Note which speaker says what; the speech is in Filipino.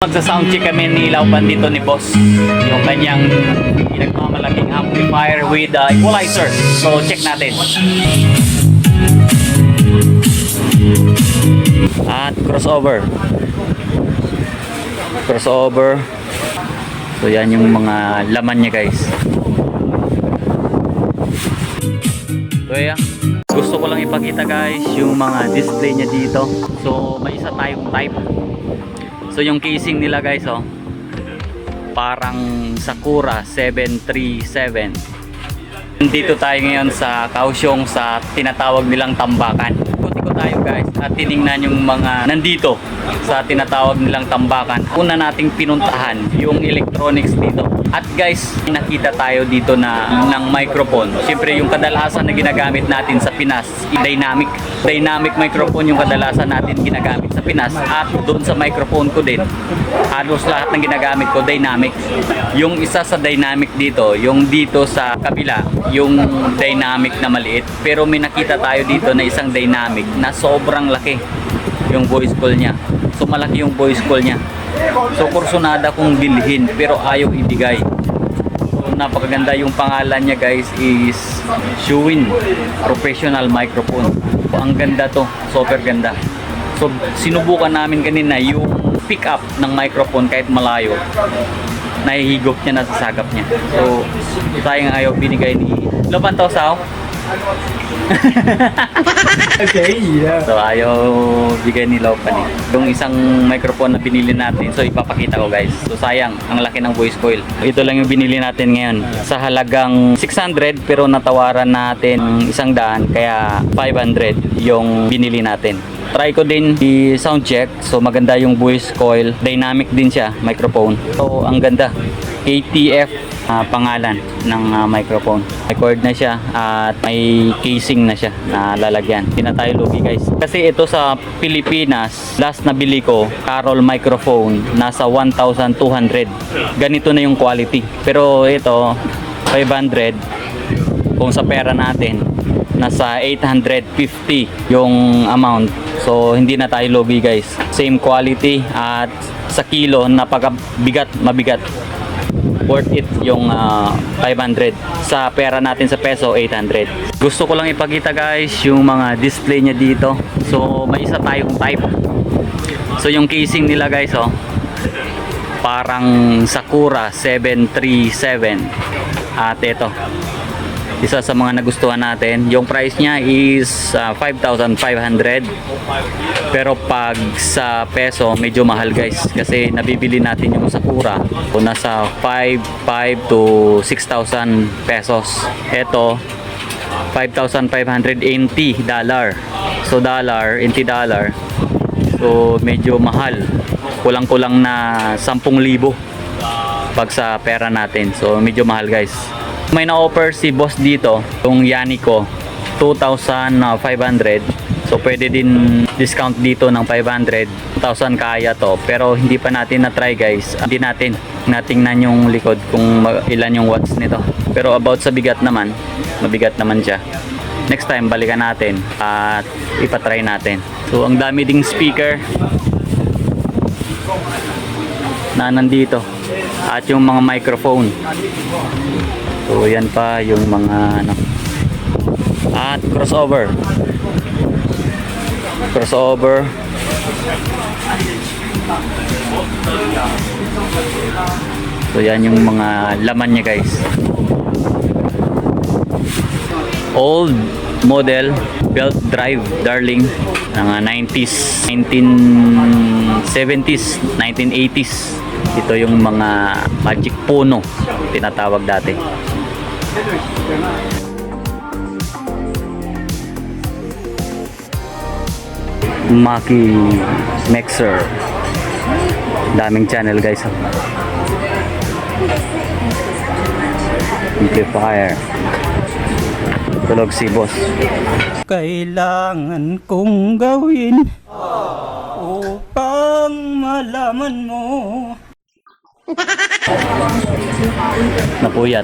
Speaker 1: Magsa-soundcheck kami ni Laupan dito ni Boss. Yung kanyang pinagmamalaking amplifier with uh, equalizer. So check natin. At crossover. Crossover. So yan yung mga laman niya guys. So yeah. Gusto ko lang ipakita guys yung mga display niya dito. So may isa tayong type. So yung casing nila guys oh. Parang Sakura 737. Dito tayo ngayon sa Kaohsiung sa tinatawag nilang tambakan. Tayo guys at tiningnan yung mga nandito sa tinatawag nilang tambakan. Una nating pinuntahan yung electronics dito. At guys, nakita tayo dito na ng microphone. Siyempre yung kadalasan na ginagamit natin sa Pinas, dynamic. Dynamic microphone yung kadalasan natin ginagamit sa Pinas. At doon sa microphone ko din, halos lahat ng ginagamit ko dynamic. Yung isa sa dynamic dito, yung dito sa kabila, yung dynamic na maliit. Pero may nakita tayo dito na isang dynamic na sobrang laki yung voice call niya. So malaki yung voice call niya. So kursunada kong bilhin pero ayaw ibigay. So napakaganda yung pangalan niya guys is Shuin Professional Microphone. So, ang ganda to, super ganda. So sinubukan namin kanina yung pick up ng microphone kahit malayo. Nahihigop niya na sa sagap niya. So sayang ayaw binigay ni Lopan Tosaw.
Speaker 2: Okay, yeah.
Speaker 1: So ayaw bigay ni Lopan eh. Yung isang microphone na binili natin, so ipapakita ko guys. So sayang, ang laki ng voice coil. Ito lang yung binili natin ngayon. Sa halagang 600 pero natawaran natin ng isang daan kaya 500 yung binili natin. Try ko din i sound check. So maganda yung voice coil. Dynamic din siya, microphone. So ang ganda. KTF ah, pangalan ng ah, microphone. Record na siya at may casing na siya na lalagyan. Hindi na lugi guys. Kasi ito sa Pilipinas, last na bili ko, Carol microphone, nasa 1,200. Ganito na yung quality. Pero ito, 500 kung sa pera natin nasa 850 yung amount so hindi na tayo lobby guys same quality at sa kilo napakabigat mabigat worth it yung ah, 500 sa pera natin sa peso 800 gusto ko lang ipakita guys yung mga display niya dito. So may isa tayong type so yung casing nila guys oh parang Sakura 737 at ito isa sa mga nagustuhan natin. Yung price niya is ah, 5,500 pero pag sa peso medyo mahal guys. Kasi nabibili natin yung Sakura. O nasa 5, 5 to 6,000 pesos. Ito 5,500 NT dollar. So dollar NT dollar. So medyo mahal. Kulang-kulang na 10,000 pag sa pera natin. So medyo mahal guys may na-offer si boss dito yung Yannico 2,500 so pwede din discount dito ng 500 2,000 kaya to pero hindi pa natin na-try guys. Hindi natin natingnan yung likod kung ilan yung watts nito. Pero about sa bigat naman mabigat naman siya. Next time balikan natin at ipatry natin. So ang dami ding speaker na nandito at yung mga microphone. So yan pa yung mga ano. At crossover. Crossover. So yan yung mga laman niya guys. Old model belt drive darling mga 90s 1970s 1980s ito yung mga magic puno tinatawag dati. Maki Mixer. Daming channel guys oh. amplifier tulog si boss
Speaker 2: Kailangan kong gawin upang malaman mo.
Speaker 1: napuyat